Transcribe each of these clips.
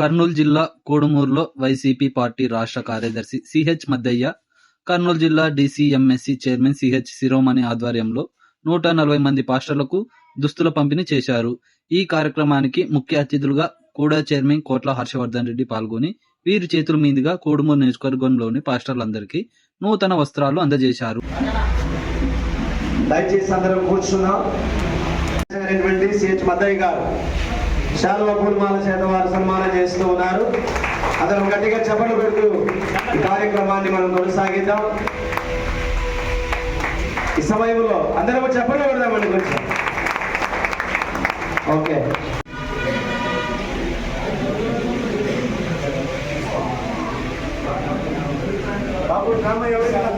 కర్నూలు జిల్లా కోడుమూరులో YCP party రాష్ట్ర కార్యదర్శి సిహెచ్ మద్దయ్య కర్నూలు జిల్లా డీసీఎంఎస్సీ చైర్మన్ సిహెచ్ శిరోమణి ఆధ్వర్యంలో నూట నలభై మంది పాస్టర్లకు దుస్తుల పంపిణీ చేశారు. ఈ కార్యక్రమానికి ముఖ్య అతిథులుగా కూడా చైర్మన్ కోట్ల హర్షవర్ధన్ రెడ్డి పాల్గొని వీరి చేతుల మీదుగా కోడుమూరు నియోజకవర్గంలోని పాస్టర్లందరికీ నూతన వస్త్రాలు అందజేశారు. దయచేసి అందరం కూర్చున్నాం. సిహెచ్ మద్దయ్య గారు. శాలువ పూర్మాల చేత వారు సన్మానం చేస్తూ ఉన్నారు. అతను గట్టిగా చెప్పలు పెడుతూ ఈ కార్యక్రమాన్ని మనం కొనసాగిద్దాం. ఈ సమయంలో అందరం చెప్పలు పెడదామండి కొంచెం. ఓకే. బాబు రామయ్య ఎవరు? కదా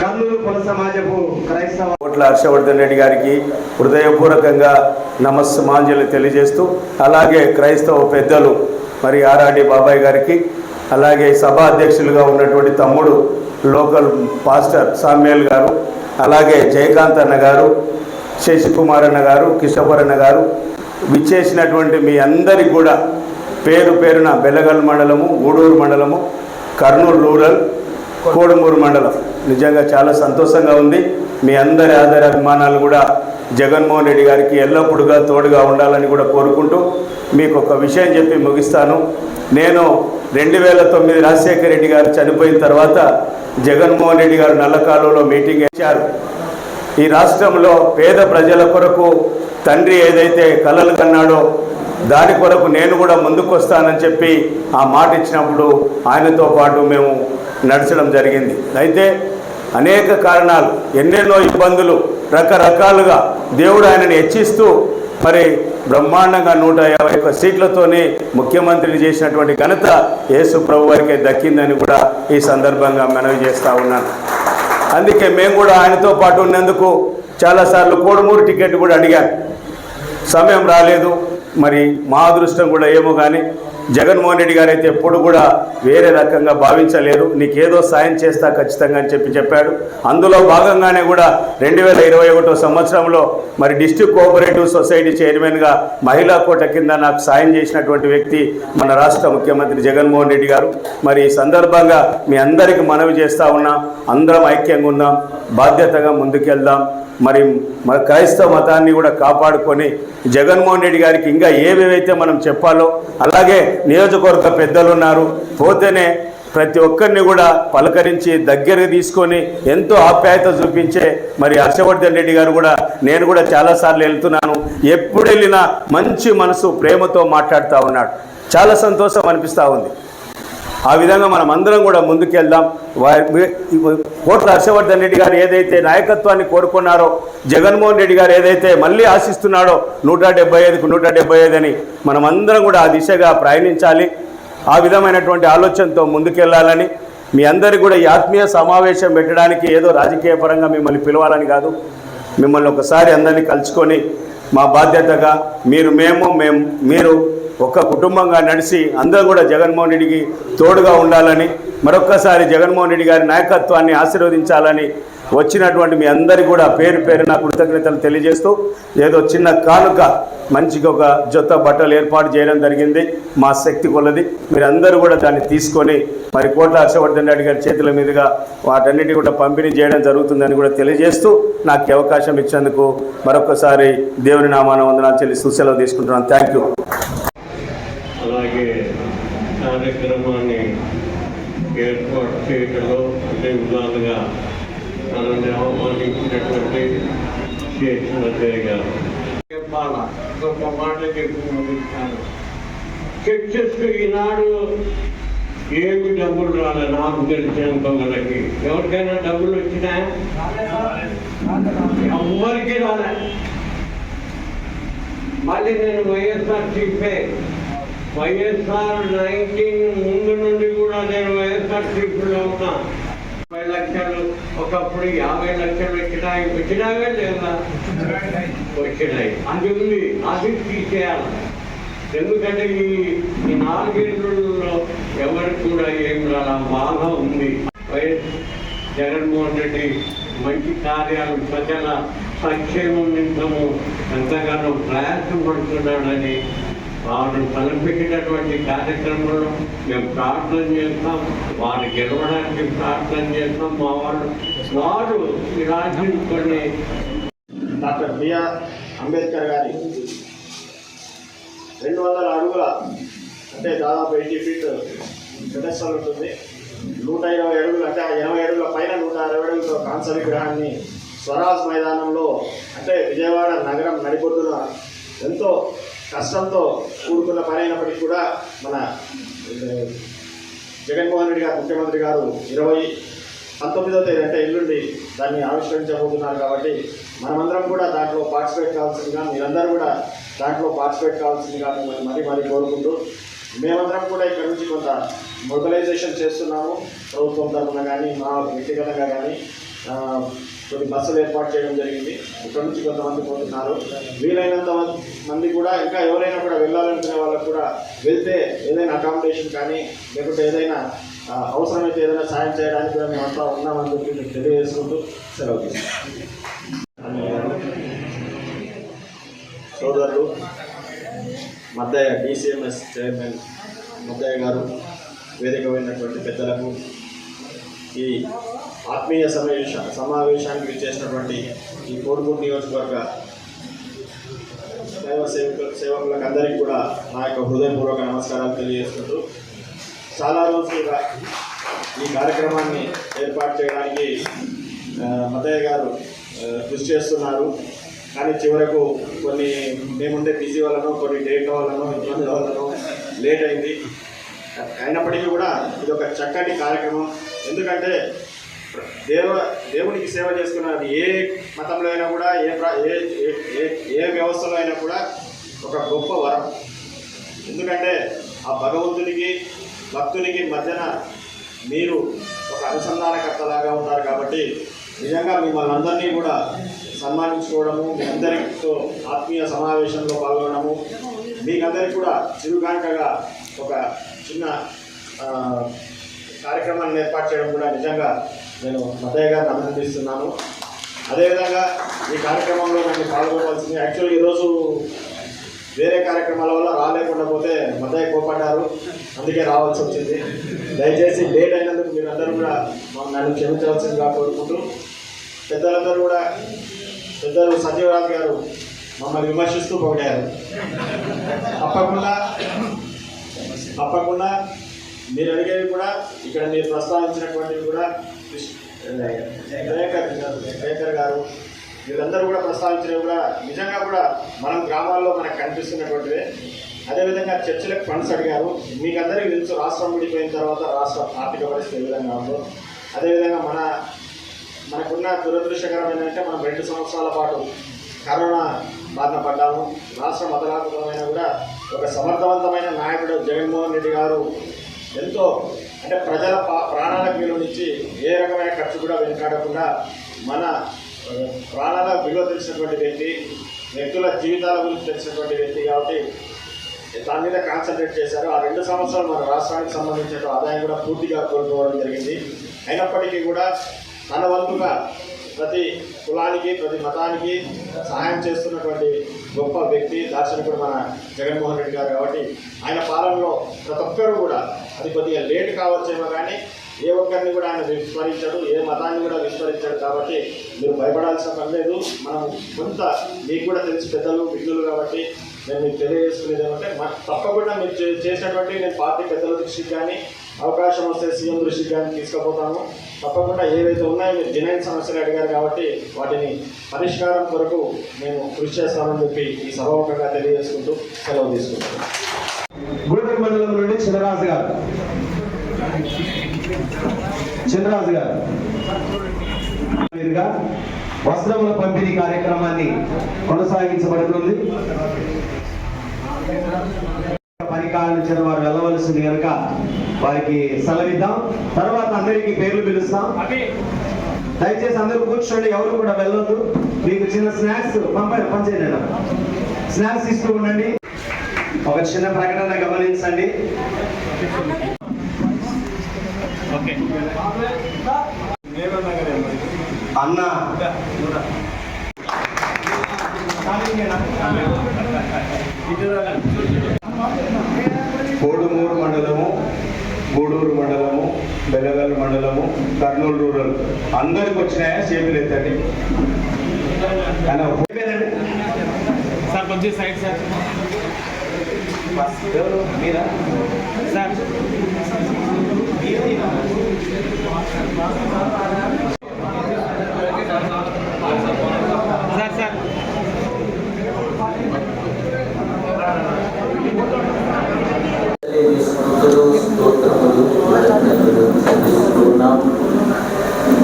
కర్నూలు కుల సమాజపు క్రైస్తవ కోట్ల హర్షవర్ధన్ రెడ్డి గారికి హృదయపూర్వకంగా నమస్సుమాంజలి తెలియజేస్తూ అలాగే క్రైస్తవ పెద్దలు మరి ఆర్ఆర్డి బాబాయ్ గారికి అలాగే సభా అధ్యక్షులుగా ఉన్నటువంటి తమ్ముడు లోకల్ పాస్టర్ సామ్యాల్ గారు అలాగే జయకాంత్ అన్న గారు శశికుమార్ అన్న గారు కిషోర్ అన్న గారు విచ్చేసినటువంటి మీ అందరికి కూడా పేరు పేరున బెల్లగల్ మండలము గూడూరు మండలము కర్నూలు రూరల్ కోడుమూరు మండలం. నిజంగా చాలా సంతోషంగా ఉంది. మీ అందరి ఆదర అభిమానాలు కూడా జగన్మోహన్ రెడ్డి గారికి ఎల్లప్పుడుగా తోడుగా ఉండాలని కూడా కోరుకుంటూ మీకు ఒక విషయం చెప్పి ముగిస్తాను. నేను రెండు వేల తొమ్మిది రాజశేఖర రెడ్డి గారు చనిపోయిన తర్వాత జగన్మోహన్ రెడ్డి గారు నల్లకాలువలో మీటింగ్ ఇచ్చారు ఈ రాష్ట్రంలో పేద ప్రజల కొరకు తండ్రి ఏదైతే కలలు కన్నాడో దాని కొరకు నేను కూడా ముందుకు వస్తానని చెప్పి ఆ మాట ఇచ్చినప్పుడు ఆయనతో పాటు మేము నడచడం జరిగింది. అయితే అనేక కారణాలు ఎన్నెన్నో ఇబ్బందులు రకరకాలుగా దేవుడు ఆయనని హెచ్చిస్తూ మరి బ్రహ్మాండంగా నూట యాభై ఒక్క సీట్లతోనే ముఖ్యమంత్రిని చేసినటువంటి ఘనత యేసు ప్రభు వారికే దక్కిందని కూడా ఈ సందర్భంగా మనవి చేస్తూ ఉన్నాను. అందుకే మేము కూడా ఆయనతో పాటు ఉన్నందుకు చాలాసార్లు కోడుమూరు టికెట్ కూడా అడిగాను. సమయం రాలేదు. మరి మా అదృష్టం కూడా ఏమో కానీ జగన్మోహన్ రెడ్డి గారు అయితే ఎప్పుడు కూడా వేరే రకంగా భావించలేరు. నీకేదో సాయం చేస్తా ఖచ్చితంగా అని చెప్పి చెప్పాడు. అందులో భాగంగానే కూడా రెండు వేల ఇరవై ఒకటో సంవత్సరంలో మరి డిస్టిక్ కోఆపరేటివ్ సొసైటీ చైర్మన్గా మహిళా కోట కింద నాకు సాయం చేసినటువంటి వ్యక్తి మన రాష్ట్ర ముఖ్యమంత్రి జగన్మోహన్ రెడ్డి గారు. మరి ఈ సందర్భంగా మీ అందరికీ మనవి చేస్తా ఉన్నాం అందరం ఐక్యంగా ఉందాం బాధ్యతగా ముందుకెళ్దాం. మరి మన క్రైస్తవ మతాన్ని కూడా కాపాడుకొని జగన్మోహన్ రెడ్డి గారికి ఇంకా ఏవేవైతే మనం చెప్పాలో అలాగే నియోజకవర్గ పెద్దలు ఉన్నారు పోతేనే ప్రతి ఒక్కరిని కూడా పలకరించి దగ్గరకు తీసుకొని ఎంతో ఆప్యాయత చూపించే మరి హర్షవర్ధన్ రెడ్డి గారు కూడా నేను కూడా చాలాసార్లు వెళ్తున్నాను. ఎప్పుడు వెళ్ళినా మంచి మనసు ప్రేమతో మాట్లాడుతూ ఉన్నాడు. చాలా సంతోషం అనిపిస్తూ ఉంది. ఆ విధంగా మనం అందరం కూడా ముందుకెళ్దాం. కోట్ల హర్షవర్ధన్ రెడ్డి గారు ఏదైతే నాయకత్వాన్ని కోరుకున్నారో జగన్మోహన్ రెడ్డి గారు ఏదైతే మళ్ళీ ఆశిస్తున్నాడో నూట డెబ్బై ఐదుకు నూట డెబ్బై ఐదు అని మనం అందరం కూడా ఆ దిశగా ప్రయాణించాలి. ఆ విధమైనటువంటి ఆలోచనతో ముందుకెళ్ళాలని మీ అందరికీ కూడా ఈ ఆత్మీయ సమావేశం పెట్టడానికి ఏదో రాజకీయ పరంగా మిమ్మల్ని పిలవాలని కాదు. మిమ్మల్ని ఒకసారి అందరినీ కలుసుకొని మా బాధ్యతగా మీరు మేము మేము మీరు ఒక కుటుంబంగా నడిచి అందరూ కూడా జగన్మోహన్ రెడ్డికి తోడుగా ఉండాలని మరొక్కసారి జగన్మోహన్ రెడ్డి గారి నాయకత్వాన్ని ఆశీర్వదించాలని వచ్చినటువంటి మీ అందరికీ కూడా పేరు పేరున కృతజ్ఞతలు తెలియజేస్తూ ఏదో చిన్న కానుక మంచిగా ఒక జొత్త బట్టలు ఏర్పాటు చేయడం జరిగింది. మా శక్తి కొలది. మీరందరూ కూడా దాన్ని తీసుకొని మరి కోట్ల హర్షవర్ధన్ రెడ్డి గారి చేతుల మీదుగా వాటన్నిటి కూడా పంపిణీ చేయడం జరుగుతుందని కూడా తెలియజేస్తూ నాకు అవకాశం ఇచ్చేందుకు మరొకసారి దేవుని నామాన వందనాలు చెల్లి సెలవు తీసుకుంటున్నాను. థ్యాంక్ యూ కార్యక్రమాన్ని ఏర్పాటు చేయడంలో అన్ని విధాలుగా మనల్ని అవమానించినటువంటి చేసినదే గారు చెప్పాలా ఒక మాట చెప్పి ముగిస్తాను చర్చస్ ఈనాడు ఏమి డబ్బులు రాలే నాకు తెలిసినంత వరకు ఎవరికైనా డబ్బులు వచ్చినాయా? ఎవ్వరికి రాలే. మళ్ళీ నేను వైఎస్ఆర్ చెప్పే వైఎస్ఆర్ నైన్టీన్ ముందు నుండి కూడా నేను వైఎస్ఆర్ ట్రిప్లో ఉన్నా ముప్పై లక్షలు ఒకప్పుడు యాభై లక్షలు వచ్చినాయి వచ్చినావే లేదా వచ్చినాయి అది ఉంది అది తీసేయాలి ఎందుకంటే ఈ ఈ నాలుగేళ్ళలో ఎవరికి కూడా ఏం రాలా బాగా ఉంది వైఎస్ జగన్మోహన్ రెడ్డి మంచి కార్యాలు ప్రజల సంక్షేమం నిమిత్తము ఎంతగానో ప్రయాసపడుతున్నాడని వారు తలపెట్టినటువంటి కార్యక్రమంలో మేము ప్రార్థన చేస్తాం. వారు గెలవడానికి ప్రార్థన చేస్తాం మా వాళ్ళు వారు ఈ రాజ్యం కొన్ని డాక్టర్ బిఆర్ అంబేద్కర్ గారి రెండు వందల అడుగుల అంటే దాదాపు ఎయిటీ ఫీట్ ప్రదర్శన ఉంటుంది. నూట ఇరవై అడుగులు అంటే ఆ అడుగుల పైన నూట అరవై అడుగులతో కాంస విగ్రహాన్ని స్వరాజ్ మైదానంలో అంటే విజయవాడ నగరం నడిబొడ్డున ఎంతో కష్టంతో కూడుకున్న పని అయినప్పటికీ కూడా మన జగన్మోహన్ రెడ్డి గారు ముఖ్యమంత్రి గారు ఇరవై పంతొమ్మిదో తేదీ అంటే ఎల్లుండి దాన్ని ఆవిష్కరించబోతున్నారు కాబట్టి మనమందరం కూడా దాంట్లో పార్టిసిపేట్ కావాల్సిందిగా మీరందరూ కూడా దాంట్లో పార్టిసిపేట్ కావాల్సిందిగా మిమ్మల్ని మరీ మరీ కోరుకుంటూ మేమందరం కూడా ఇక్కడ నుంచి కొంత మొబిలైజేషన్ చేస్తున్నాము. ప్రభుత్వం తరఫున కానీ మా వ్యక్తిగతంగా కానీ కొన్ని బస్సులు ఏర్పాటు చేయడం జరిగింది. ఇక్కడ నుంచి కొంతమంది పోతున్నారు. వీలైనంత మంది- కూడా ఇంకా ఎవరైనా కూడా వెళ్ళాలనుకునే వాళ్ళకు కూడా వెళ్తే ఏదైనా అకామిడేషన్ కానీ లేకుంటే ఏదైనా అవసరమైతే ఏదైనా సాయం చేయడానికి కూడా మేము అంతా ఉన్నామని చెప్పి మీకు తెలియజేసుకుంటూ సెలవు సోదరులు మద్దయ్య డిసిఎంఎస్ చైర్మన్ మద్దయ్య గారు వేదిక పోయినటువంటి పెద్దలకు ఈ ఆత్మీయ సమావేశ సమావేశానికి విచ్చేసినటువంటి ఈ కోరుకూరు నియోజకవర్గ దైవ సేవకు సేవకులకు అందరికీ కూడా నా యొక్క హృదయపూర్వక నమస్కారాలు తెలియజేసుకుంటూ చాలా రోజులుగా ఈ కార్యక్రమాన్ని ఏర్పాటు చేయడానికి మతయ్య గారు కృషి చేస్తున్నారు. కానీ చివరకు కొన్ని మేముండే బిజీ వల్లనో కొన్ని డేట్ వల్లనో ఇబ్బంది వల్లనో లేట్ అయింది. అయినప్పటికీ కూడా ఇది ఒక చక్కటి కార్యక్రమం. ఎందుకంటే దేవ దేవునికి సేవ చేసుకున్నది ఏ మతంలో అయినా కూడా ఏ ప్ర- ఏ ఏ- వ్యవస్థలో అయినా కూడా ఒక గొప్ప వరం. ఎందుకంటే ఆ భగవంతునికి భక్తునికి మధ్యన మీరు ఒక అనుసంధానకర్తలాగా ఉన్నారు కాబట్టి నిజంగా మిమ్మల్ని అందరినీ కూడా సన్మానించుకోవడము మీ అందరితో ఆత్మీయ సమావేశంలో పాల్గొనడము మీకందరికి కూడా చిరుగాంకగా ఒక చిన్న కార్యక్రమాన్ని ఏర్పాటు చేయడం కూడా నిజంగా నేను మతయ్య గారిని అభినందిస్తున్నాను. అదేవిధంగా ఈ కార్యక్రమంలో నన్ను పాల్గొనవలసింది యాక్చువల్లీ ఈరోజు వేరే కార్యక్రమాల వల్ల రాలేకుండా పోతే మతయ్య కోపడ్డారు అందుకే రావాల్సి వచ్చింది. దయచేసి లేట్ అయినందుకు మీరందరూ కూడా నన్ను క్షమించవలసిందిగా కోరుకుంటూ పెద్దలందరూ కూడా పెద్దలు సంజీవరాజు గారు మమ్మల్ని విమర్శిస్తూ పొగిడారు తప్పకుండా తప్పకుండా మీరు అడిగేవి కూడా ఇక్కడ మీరు ప్రస్తావించినటువంటివి కూడా కృష్- దయాకర్ దయాకర్ గారు వీళ్ళందరూ కూడా ప్రస్తావించినవి కూడా నిజంగా కూడా మనం గ్రామాల్లో మనకు కనిపిస్తున్నటువంటివే. అదేవిధంగా చర్చలకు ఫండ్స్ అడిగారు. మీకు అందరికీ తెలుసు రాష్ట్రం విడిపోయిన తర్వాత రాష్ట్ర ఆర్థిక పరిస్థితి ఏ విధంగా ఉందో. అదేవిధంగా మన మనకున్న దురదృష్టకరమైన అంటే మనం రెండు సంవత్సరాల పాటు కరోనా బారిన పడ్డాము. రాష్ట్రం అతలాకుతలమైన కూడా ఒక సమర్థవంతమైన నాయకుడు జగన్మోహన్ రెడ్డి గారు ఎంతో అంటే ప్రజల పా- ప్రాణాలకు విలువనిచ్చి ఏ రకమైన ఖర్చు కూడా వెనుకాడకుండా మన ప్రాణాల విలువ తెలిసినటువంటి వ్యక్తి వ్యక్తుల జీవితాల గురించి తెలిసినటువంటి వ్యక్తి కాబట్టి దాని మీద కాన్సన్ట్రేట్ చేశారు. ఆ రెండు సంవత్సరాలు మన రాష్ట్రానికి సంబంధించిన ఆదాయం కూడా పూర్తిగా కోల్పోవడం జరిగింది. అయినప్పటికీ కూడా తన వంతుగా ప్రతి కులానికి ప్రతి మతానికి సహాయం చేస్తున్నటువంటి గొప్ప వ్యక్తి దార్శనికుడు మన జగన్మోహన్ రెడ్డి గారు కాబట్టి ఆయన పాలనలో ప్రతి ఒక్కరు కూడా అది కొద్దిగా లేట్ కావచ్చేమో కానీ ఏ ఒక్కరిని కూడా ఆయన విస్మరించాడు ఏ మతాన్ని కూడా విస్మరించాడు కాబట్టి మీరు భయపడాల్సిన పని లేదు. మనం కొంత మీకు కూడా తెలిసి పెద్దలు విఘ్నులు కాబట్టి నేను మీకు తెలియజేసుకునేది ఏమంటే మ- తప్పకుండా మీరు చేసినటువంటి నేను పార్టీ పెద్దల దృష్టికి కానీ అవకాశం వస్తే సీఎం దృష్టికి కానీ తీసుకుపోతాము. తప్పకుండా ఏవైతే ఉన్నాయో మీరు జనైన్ సమస్యలు అడిగారు కాబట్టి వాటిని పరిష్కారం కొరకు మేము కృషి చేస్తామని చెప్పి ఈ సభాముఖంగా తెలియజేసుకుంటూ సెలవు తీసుకుంటాం గూడూరు మండలం నుండి చిన్నరాజు గారు. చిన్నరాజు గారు. మీదుగా వస్త్రముల పంపిణీ కార్యక్రమాన్ని కొనసాగించబడుతుంది. కాలించిన వారు వెళ్ళవలసింది కనుక వారికి సెలవిద్దాం. తర్వాత అందరికీ పేర్లు పిలుస్తాం. దయచేసి అందరూ కూర్చోండి ఎవరు కూడా వెళ్ళొద్దు. మీకు చిన్న స్నాక్స్ పంపారు పంచేయండి స్నాక్స్ ఇస్తూ ఉండండి. ఒక చిన్న ప్రకటన గమనించండి. ఓకే. అన్న. కోడుమూరు మండలము గూడూరు మండలము బెలగల్ మండలము కర్నూలు రూరల్ అందరికి వచ్చినాయా చేతులు ఎత్తండి? సార్ కొంచెం సైడ్ సార్? మీరా? సార్ సార్ సార్ స్తుతులు స్తోత్రములు కృతజ్ఞతలు చెల్లిస్తున్నాం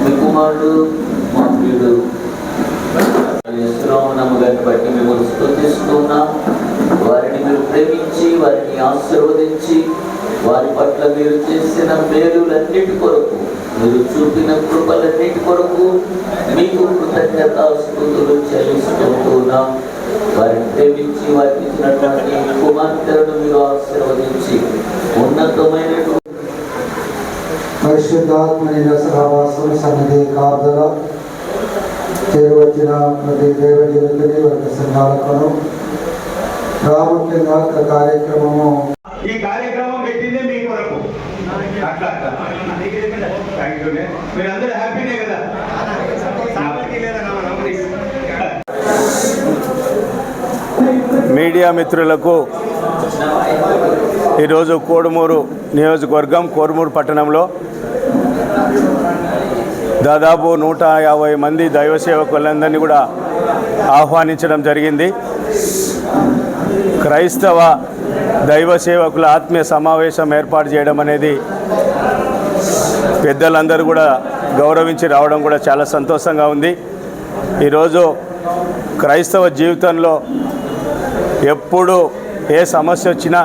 మీ కుమారుడు మా ప్రియుడు శ్రోమణము గారిని బట్టి మిమ్మల్ని స్తుతిస్తున్నాం వారిని మీరు ప్రేమించి వారిని ఆశీర్వదించి వారి పట్ల మీరు చేసిన మేలులన్నిటి కొరకు మీరు చూపిన కృపలన్నిటి కొరకు మీకు కృతజ్ఞత స్థుతులు చెల్లిస్తున్నాం వారిని ప్రేమించి వారికి ఇచ్చినటువంటి కుమార్తెలను మీరు ఆశీర్వదించి ఉన్నతమైన పరిశుద్ధాత్మని సహవాసం సన్నిధి కాపుదల చేరువచ్చిన ప్రతి దేవజనుడిని వారి సంఘాలకును ప్రాముఖ్యంగా కార్యక్రమము. ఈ కార్యక్రమం పెట్టిందే మీ కొరకు. అట్లా అట్లా. మీరందరూ హ్యాపీనే కదా? మీడియా మిత్రులకు ఈరోజు కోడుమూరు నియోజకవర్గం కోడుమూరు పట్టణంలో దాదాపు నూట యాభై మంది దైవ సేవకులందరినీ కూడా ఆహ్వానించడం జరిగింది. క్రైస్తవ దైవ సేవకుల ఆత్మీయ సమావేశం ఏర్పాటు చేయడం అనేది పెద్దలందరూ కూడా గౌరవించి రావడం కూడా చాలా సంతోషంగా ఉంది. ఈరోజు క్రైస్తవ జీవితంలో ఎప్పుడు ఏ సమస్య వచ్చినా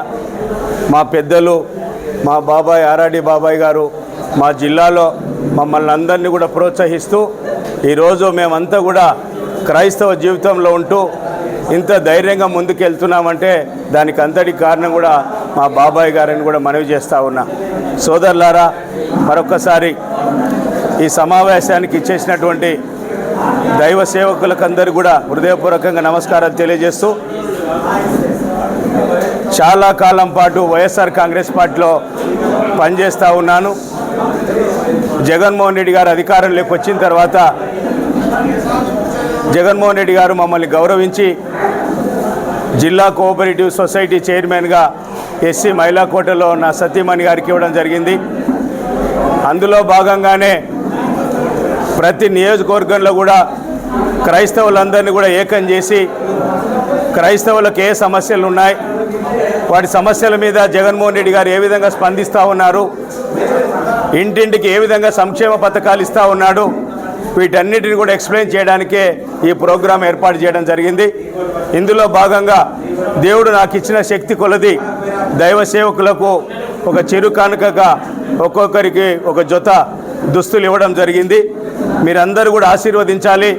మా పెద్దలు మా బాబాయ్ ఆరాడి బాబాయ్ గారు మా జిల్లాలో మమ్మల్ని అందరినీ కూడా ప్రోత్సహిస్తూ ఈరోజు మేమంతా కూడా క్రైస్తవ జీవితంలో ఉంటూ ఇంత ధైర్యంగా ముందుకెళ్తున్నామంటే దానికి అంతటి కారణం కూడా మా బాబాయ్ గారిని కూడా మనవి చేస్తూ ఉన్నా. సోదరులారా మరొకసారి ఈ సమావేశానికి ఇచ్చేసినటువంటి దైవ సేవకులకందరూ కూడా హృదయపూర్వకంగా నమస్కారాలు తెలియజేస్తూ చాలా కాలం పాటు వైఎస్ఆర్ కాంగ్రెస్ పార్టీలో పనిచేస్తూ ఉన్నాను. జగన్మోహన్ రెడ్డి గారు అధికారంలోకి వచ్చిన తర్వాత జగన్మోహన్ రెడ్డి గారు మమ్మల్ని గౌరవించి జిల్లా కోఆపరేటివ్ సొసైటీ చైర్మన్గా ఎస్సీ మహిళా కోటలో నా సతీమణి గారికి ఇవ్వడం జరిగింది. అందులో భాగంగానే ప్రతి నియోజకవర్గంలో కూడా క్రైస్తవులందరినీ కూడా ఏకం చేసి క్రైస్తవులకు ఏ సమస్యలు ఉన్నాయి వాటి సమస్యల మీద జగన్మోహన్ రెడ్డి గారు ఏ విధంగా స్పందిస్తూ ఉన్నారు ఇంటింటికి ఏ విధంగా సంక్షేమ పథకాలు ఇస్తూ ఉన్నాడు వీటన్నిటిని కూడా ఎక్స్ప్లెయిన్ చేయడానికే ఈ ప్రోగ్రాం ఏర్పాటు చేయడం జరిగింది. ఇందులో భాగంగా దేవుడు నాకు ఇచ్చిన శక్తి కొలది దైవ సేవకులకు ఒక చెరు కానుకగా ఒక్కొక్కరికి ఒక జొత దుస్తులు ఇవ్వడం జరిగింది. మీరందరూ కూడా ఆశీర్వదించాలి.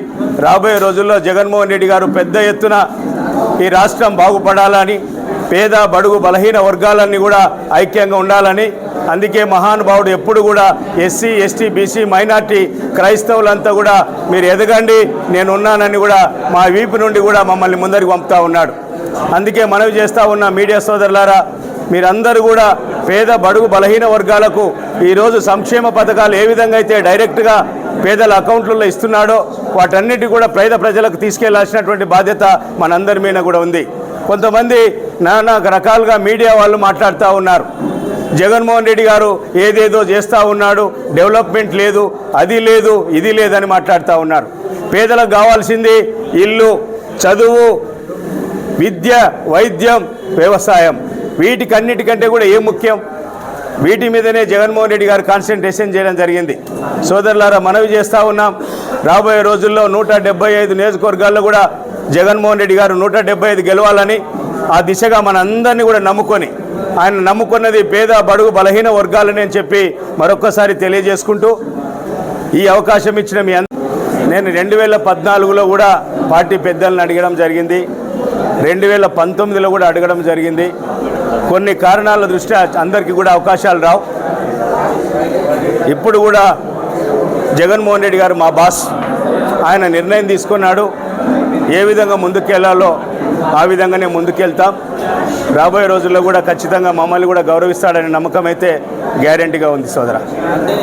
రాబోయే రోజుల్లో జగన్మోహన్ రెడ్డి గారు పెద్ద ఎత్తున ఈ రాష్ట్రం బాగుపడాలని పేద బడుగు బలహీన వర్గాలన్నీ కూడా ఐక్యంగా ఉండాలని అందుకే మహానుభావుడు ఎప్పుడు కూడా ఎస్సీ ఎస్టీ బీసీ మైనార్టీ క్రైస్తవులంతా కూడా మీరు ఎదగండి నేను ఉన్నానని కూడా మా వీపు నుండి కూడా మమ్మల్ని ముందరికి పంపుతా ఉన్నాడు. అందుకే మనవి చేస్తూ ఉన్న మీడియా సోదరులారా మీరందరూ కూడా పేద బడుగు బలహీన వర్గాలకు ఈరోజు సంక్షేమ పథకాలు ఏ విధంగా అయితే డైరెక్ట్గా పేదల అకౌంట్లలో ఇస్తున్నాడో వాటన్నిటి కూడా పేద ప్రజలకు తీసుకెళ్ళాల్సినటువంటి బాధ్యత మనందరి మీద కూడా ఉంది. కొంతమంది నానా రకాలుగా మీడియా వాళ్ళు మాట్లాడుతూ ఉన్నారు. జగన్మోహన్ రెడ్డి గారు ఏదేదో చేస్తూ ఉన్నాడు డెవలప్మెంట్ లేదు అది లేదు ఇది లేదని మాట్లాడుతూ ఉన్నారు. పేదలకు కావాల్సింది ఇల్లు చదువు విద్య వైద్యం వ్యవసాయం. వీటికన్నిటికంటే కూడా ఏం ముఖ్యం? వీటి మీదనే జగన్మోహన్ రెడ్డి గారు కాన్సన్ట్రేషన్ చేయడం జరిగింది. సోదరులారా మనవి చేస్తూ ఉన్నాం. రాబోయే రోజుల్లో నూట డెబ్బై ఐదు నియోజకవర్గాల్లో కూడా జగన్మోహన్ రెడ్డి గారు నూట డెబ్బై ఐదు గెలవాలని ఆ దిశగా మనందరినీ కూడా నమ్ముకొని ఆయన నమ్ముకున్నది పేద బడుగు బలహీన వర్గాలని అని చెప్పి మరొక్కసారి తెలియజేసుకుంటూ ఈ అవకాశం ఇచ్చిన మీ నేను రెండు వేల పద్నాలుగులో కూడా పార్టీ పెద్దలను అడగడం జరిగింది. రెండు వేల పంతొమ్మిదిలో కూడా అడగడం జరిగింది. కొన్ని కారణాల దృష్ట్యా అందరికీ కూడా అవకాశాలు రావు. ఇప్పుడు కూడా జగన్మోహన్ రెడ్డి గారు మా బాస్. ఆయన నిర్ణయం తీసుకున్నాడు. ఏ విధంగా ముందుకెళ్ళాలో ఆ విధంగానే ముందుకెళ్తాం. రాబోయే రోజుల్లో కూడా ఖచ్చితంగా మమ్మల్ని కూడా గౌరవిస్తాడనే నమ్మకం అయితే గ్యారంటీగా ఉంది సోదర. అంటే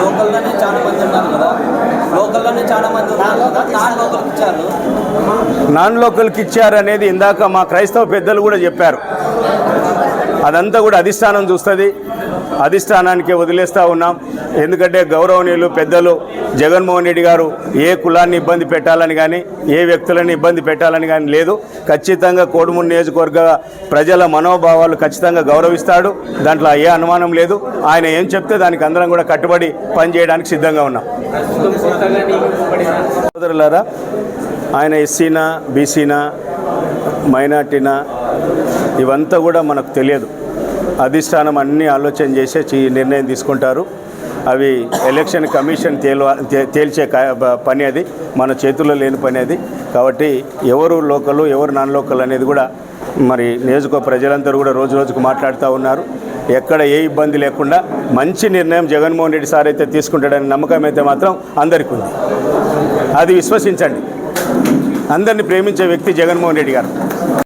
లోకల్లోనే చాలా మంది ఉన్నారు కదా. లోకల్లోనే చాలా మంది ఉన్నారు కదా. నాన్ లోకల్కి ఇచ్చారు. ఇచ్చారనేది ఇందాక మా క్రైస్తవ పెద్దలు కూడా చెప్పారు. అదంతా కూడా అధిష్టానం చూస్తుంది. అధిష్టానానికి వదిలేస్తూ ఉన్నాం. ఎందుకంటే గౌరవనీయులు పెద్దలు జగన్మోహన్ రెడ్డి గారు ఏ కులాన్ని ఇబ్బంది పెట్టాలని కానీ ఏ వ్యక్తులను ఇబ్బంది పెట్టాలని కానీ లేదు. ఖచ్చితంగా కోడుమూరు నియోజకవర్గ ప్రజల మనోభావాలు ఖచ్చితంగా గౌరవిస్తాడు. దాంట్లో ఏ అనుమానం లేదు. ఆయన ఏం చెప్తే దానికి అందరం కూడా కట్టుబడి పనిచేయడానికి సిద్ధంగా ఉన్నాం. సోదరులారా ఆయన ఎస్సీనా బీసీనా మైనార్టీనా ఇవంతా కూడా మనకు తెలియదు. అధిష్టానం అన్ని ఆలోచన చేసే నిర్ణయం తీసుకుంటారు. అవి ఎలక్షన్ కమిషన్ తేల్వ తే- తేల్చే పని అది. మన చేతుల్లో లేని పని అది. కాబట్టి ఎవరు లోకలు ఎవరు నాన్ లోకల్ అనేది కూడా మరి నియోజక ప్రజలందరూ కూడా రోజు రోజుకు మాట్లాడుతూ ఉన్నారు. ఎక్కడ ఏ ఇబ్బంది లేకుండా మంచి నిర్ణయం జగన్మోహన్ రెడ్డి సార్ అయితే తీసుకుంటాడని నమ్మకం అయితే మాత్రం అందరికీ ఉంది. అది విశ్వసించండి. అందరిని ప్రేమించే వ్యక్తి జగన్మోహన్ రెడ్డి గారు.